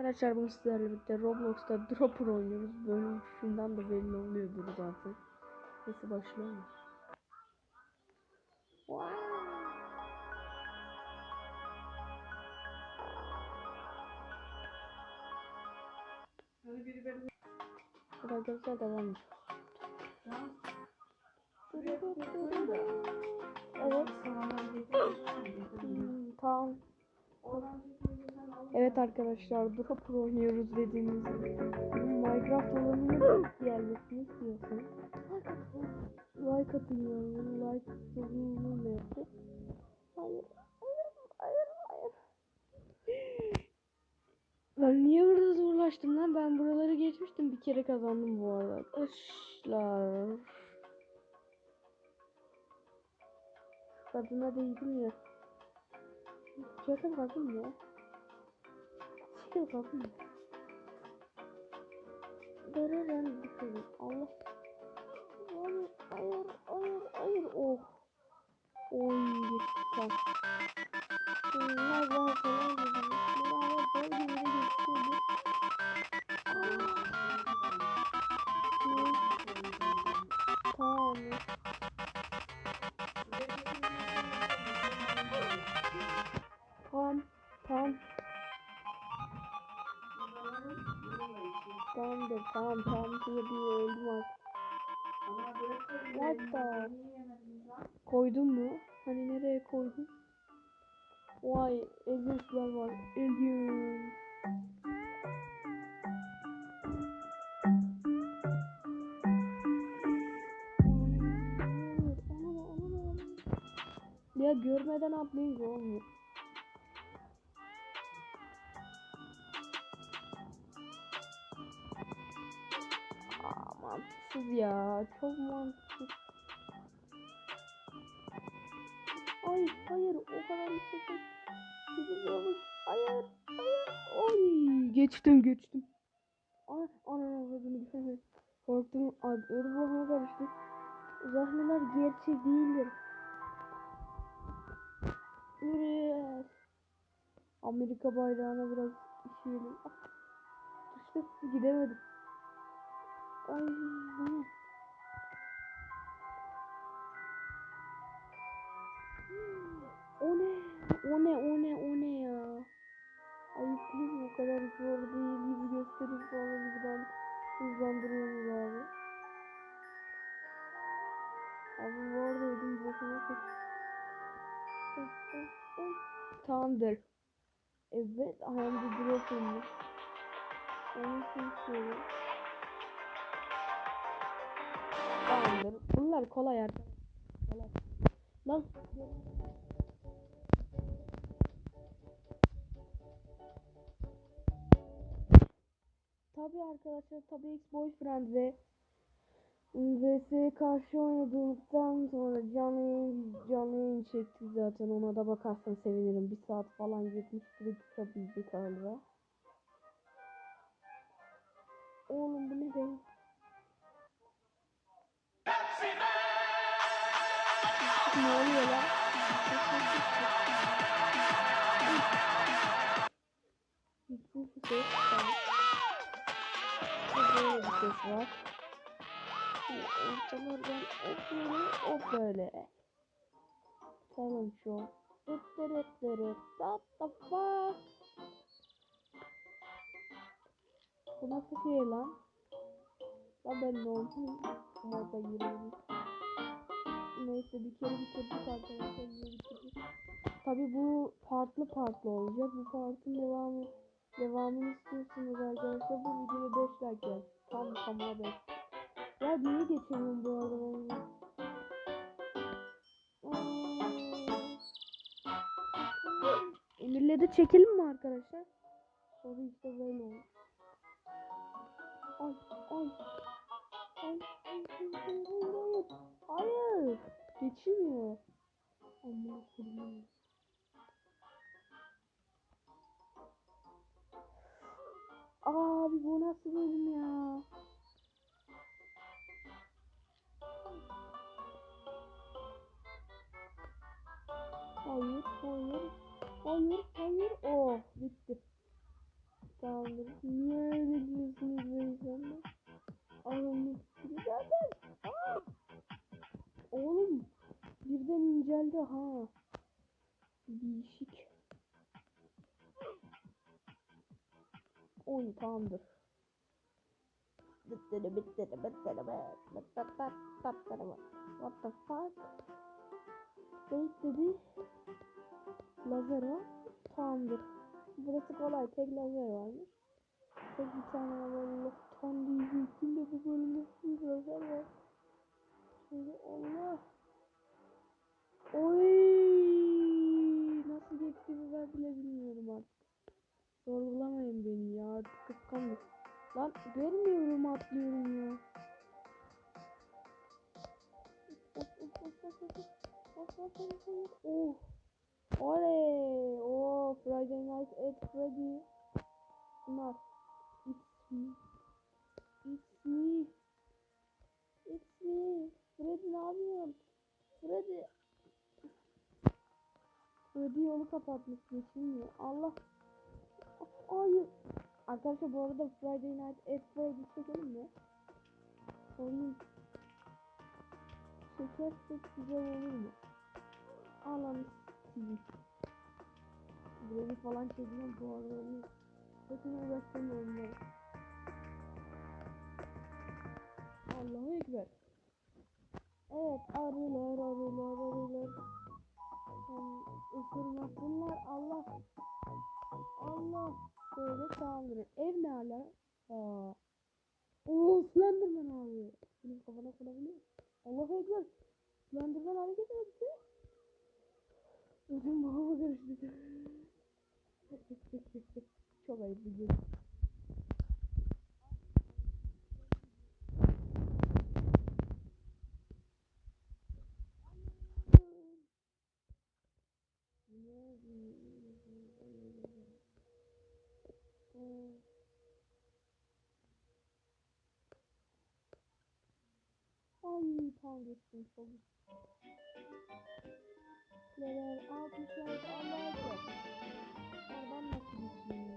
Arkadaşlar bugün sizlerle birlikte Roblox'ta Dropper oynuyoruz. Böyle şundan da belli oluyordur zaten. Neyse başlayalım. Wow. Hadi arkadaşlar devam. Evet. Evet arkadaşlar Dropper oynuyoruz dediğimiz gibi. Minecraft olanını gelmesini istiyorsun. Like atın. Like atın ne yaptı? Hayır. Hayır. Hayır. Hayır. Ben niye burada zorlaştım lan? Ben buraları geçmiştim. Bir kere kazandım bu arada. Arkadaşlar. Kadına değdim ya. Çekil kalkın ya. Kalkın ya. Dırırın düşelim. Allah. Hayır, hayır, hayır, hayır. Oh. Oy, tam. Bunlar bana kolay geliyor. Bunlar bana böyle bir geçiyordu. Tamam. Tamam. Tamam. Tamam tamam. Şurada bir öldüm artık. What the? Koydun mu? Hani nereye koydun? Vay Aliens'lar var. Aliens. Ya görmeden atlayınca olmuyor. Ya. Çok mantıksız. Ay hayır o kadar yüksekten gidiyormuş. Hayır hayır. Oy geçtim geçtim. Ay ananı avradını düşemedim. Korktum. Örümceğe karıştı. Zahmeler gerçek değildir. Yürü. Amerika bayrağına biraz işeyelim. Ah. Düştüm gidemedim. Ay O ne? O ne? O ne ya? Ayıp değil? O kadar zor değil gibi gösterip sonra buradan hızlandırıyoruz abi. Abi bu arada ödüm boşuna. Tamamdır. Evet, drop olmuş. Onu istiyorum. Tamamdır. Bunlar kolay arkadaşlar. Kolay. Lan. Tabii arkadaşlar tabii X Boyfriend ve VS'ye karşı oynadığımızdan sonra canlı yayın, canlı yayın çektik zaten ona da bakarsan sevinirim. Bir saat falan 70 lira tutabildik galiba. Oğlum bu ne be? Ne oluyor lan? Ses yok. Böyle bir ses var. Ortalardan okuyorum. O böyle. Tamam şu. What the fuck? Bu nasıl şey lan? Ya ben ne oldum? Moda giriyorum. Neyse bir kere bitirdik arkadaşlar. Tabi bu farklı farklı olacak. Bu partın devamı devamını istiyorsunuz arkadaşlar. Bu videoya 5 like yaz. Tam tamına 5. Ya niye geçemiyorum bu arada? Hmm. Emirle de çekelim mi arkadaşlar? Sonra işte böyle olur. Ay ay. Ay, ay, ay, ay, hayır. Geçmiyor. Amma Abi bu nasıl bölüm ya? Hayır, hayır, hayır, hayır. Oh, bitti. Tamamdır. Niye öyle diyorsunuz beyefendi? Fikri zaten. Oğlum birden inceldi ha. Değişik. Oy tamamdır. What the fuck? Wait dedi. Lazera. Tamamdır. Burası kolay. Tek lazer varmış. Tek bir tane Allah'tan diyecektim de bu bölümde bir lazer var. Şöyle Allah. Oy! Nasıl geçtiğimi ben bile bilmiyorum artık. Sorgulamayın beni ya kıskandım. Lan görmüyorum atlıyorum ya. Oh. Oley! Oh, Friday Night at Freddy. Bunlar. It's me. It's me. It's me. Freddy ne yapıyorsun? Freddy. Freddy yolu kapatmış geçilmiyor. Allah. Hayır. Arkadaşlar bu arada Friday Night at Freddy çekelim mi? Sorayım. Çekersek güzel olur mu? Alan sizi. Burayı falan çekeceğim bu arada. Sakın uğraştırmayın ben. Allahu Ekber. Evet arılar arılar arılar. Isırmasınlar Allah. Allah. Böyle saldırır. Ev ne hala? Aa. Oo Slenderman abi. Benim kafana konabiliyor. Allahu Ekber. Slenderman hareket etti. Ödüm babama karıştı. Çok ayıp bir gün. Ay tam geçtim çok. Neler altmışlar Allah'a ekber. Oradan nasıl geçeyim?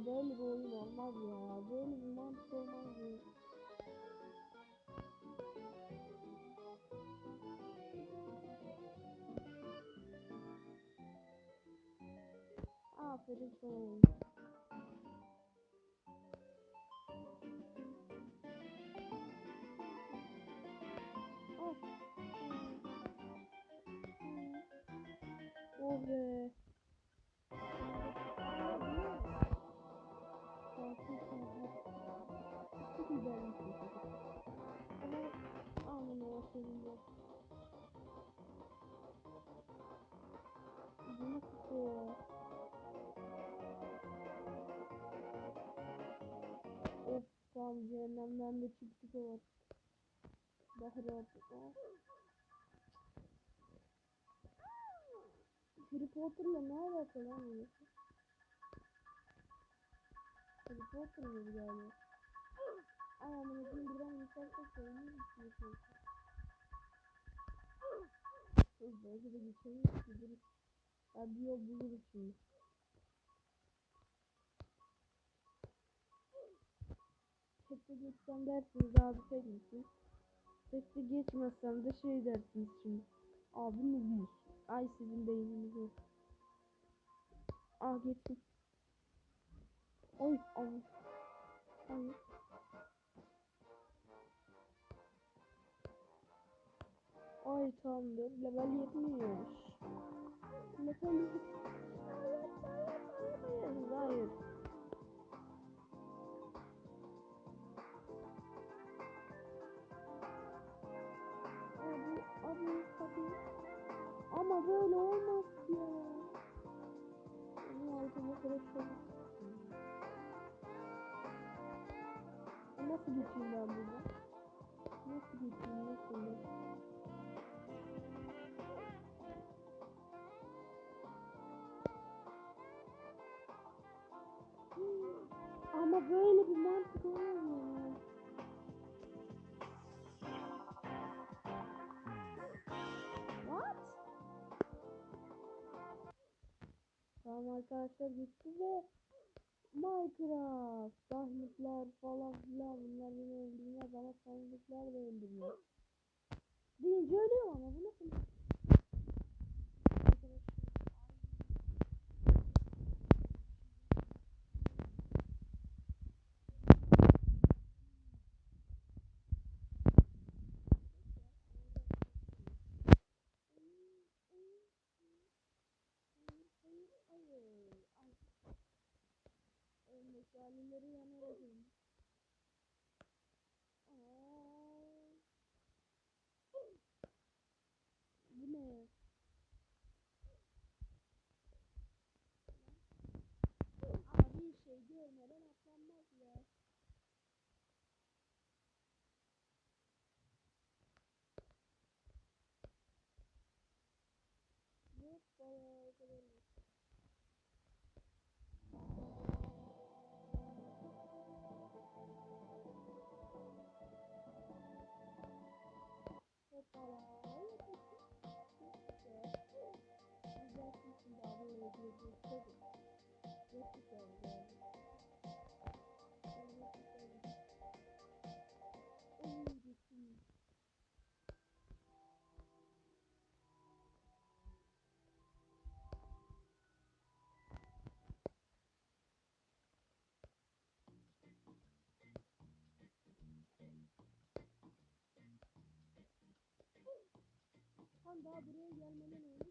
Ama böyle bir oyun olmaz ya. Böyle bir mantık olmaz ya. Aferin sana. Oh. Oh be. Tamam cehennemden de çıktık o var. Daha rahat. Ah. Harry Potter'la ne alaka lan bu? Harry Potter mı bu galiba? Ay amına koyayım buradan geçersek de onu düşünüyorsun. Dur belki de geçemeyiz ki dur. Ya bir yol buluruz şimdi. Teste geçsem dersiniz abi tek misin? Teste geçmezsem de şey dersiniz şimdi. Abi noobmuş. Ay sizin beyninizi. Ah geçtim. Oy ay. Hayır. Ay tamamdır. Level 70'miş. Level 70. Hayır, hayır, hayır, hayır. Abi, Ama böyle olmaz ya. Benim altımda kreşim. Nasıl geçeyim ben buradan? Nasıl geçeyim? Nasıl geçeyim? Ama böyle bir arkadaşlar gitti ve Minecraft sahneler falan filan bunlar beni öldürmez ama sahneler de öldürmez. Deyince ölüyorum ama bu nasıl Zalimleri yanına Tam daha buraya gelmeden önce